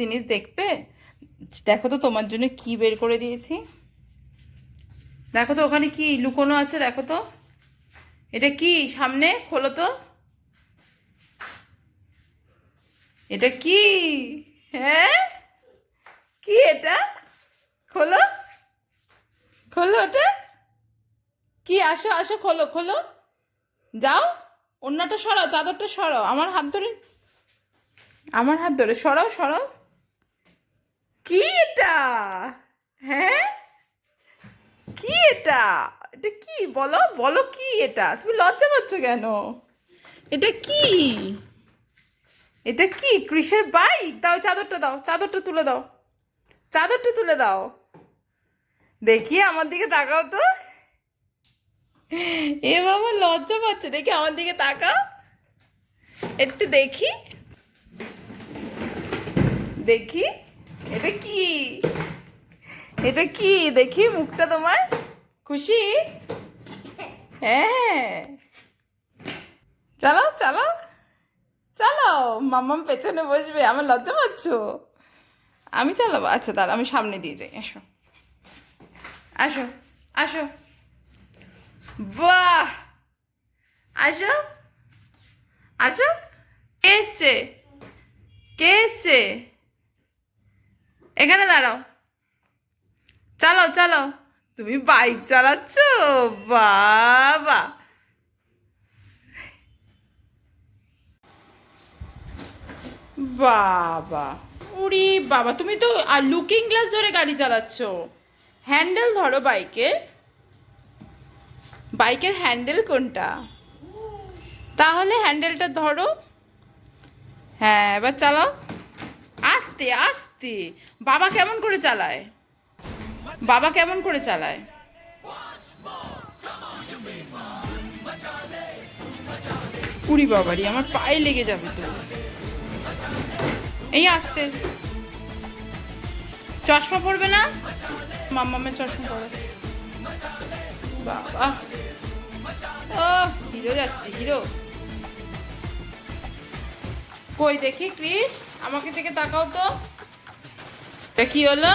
জিনিস দেখবে? দেখো তো তোমার জন্য কি বের করে দিয়েছি। দেখো তো, ওখানে কি লুকোনো আছে দেখো তো? এটা কি সামনে খোলো তো। এটা কি? হ্যাঁ? কি এটা? খোলো। খোলো ওটা। কি, আসো আসো, খোলো খোলো। যাও অন্যটা সরাও, চাদরটা সরাও। আমার হাত ধরে। আমার হাত ধরে। সরাও সরাও। কি এটা? হ্যাঁ? এটা? এটা কি? বলো বলো কি এটা? তুমি লজ্জা পাচ্ছ কেন? এটা কি? এটা কি? কৃষের বাইক দাও চাদরটা দাও চাদরটা তুলে দাও। চাদরটা তুলে দাও। দেখি আমার দিকে তাকাও তো। এ বাবা লজ্জা পাচ্ছে। দেখি আমার দিকে তাকাও। একটু দেখি। দেখি এটা কি? এটা কি? দেখি মুখটা তোমার। খুশি? হ্যাঁ। চালাও চালাও চলো মাম্মাম পেছনে বসবে, আমার লজ্জা পাচ্ছ? আমি চালাবো আচ্ছা দাঁড়া, আমি সামনে দিয়ে যাই, আসো। আসো আসো। বাহ! আসো। আসো। কে এসছে? কে এসছে? এখানে দাঁড়াও। চালাও চালাও তুমি বাইক চালাচ্ছ? বাবা। বাবা। উরি বাবা, তুমি তো, আর লুকিং গ্লাস ধরে গাড়ি চালাচ্ছ। হ্যান্ডেল ধরো বাইকের। বাইকের হ্যান্ডেল কোনটা? তাহলে হ্যান্ডেলটা ধরো। হ্যাঁ এবার চালাও। আস্তে আস্তে। বাবা কেমন করে চালায়? বাবা কেমন করে চালায়? উড়ি বাবারি, আমার পায়ে লেগে যাবে তো। এই আস্তে। চশমা পরবে না? মাম্মামের চশমা পরো। বাবা। ও, হিরো যাচ্ছে, হিরো। কই দেখি, ক্রিস? আমাকে থেকে তাকাও তো। কি হলো?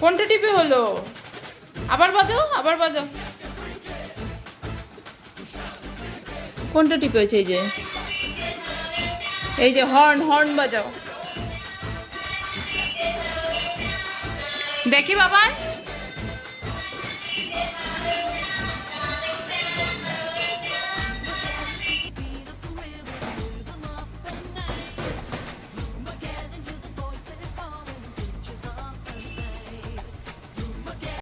কোনটা টিপে হলো আবার বাজাও আবার বাজাও। কোনটা টিপে হয়েছে এই যে। এই যে হর্ন হর্ন বাজাও। দেখি বাবা।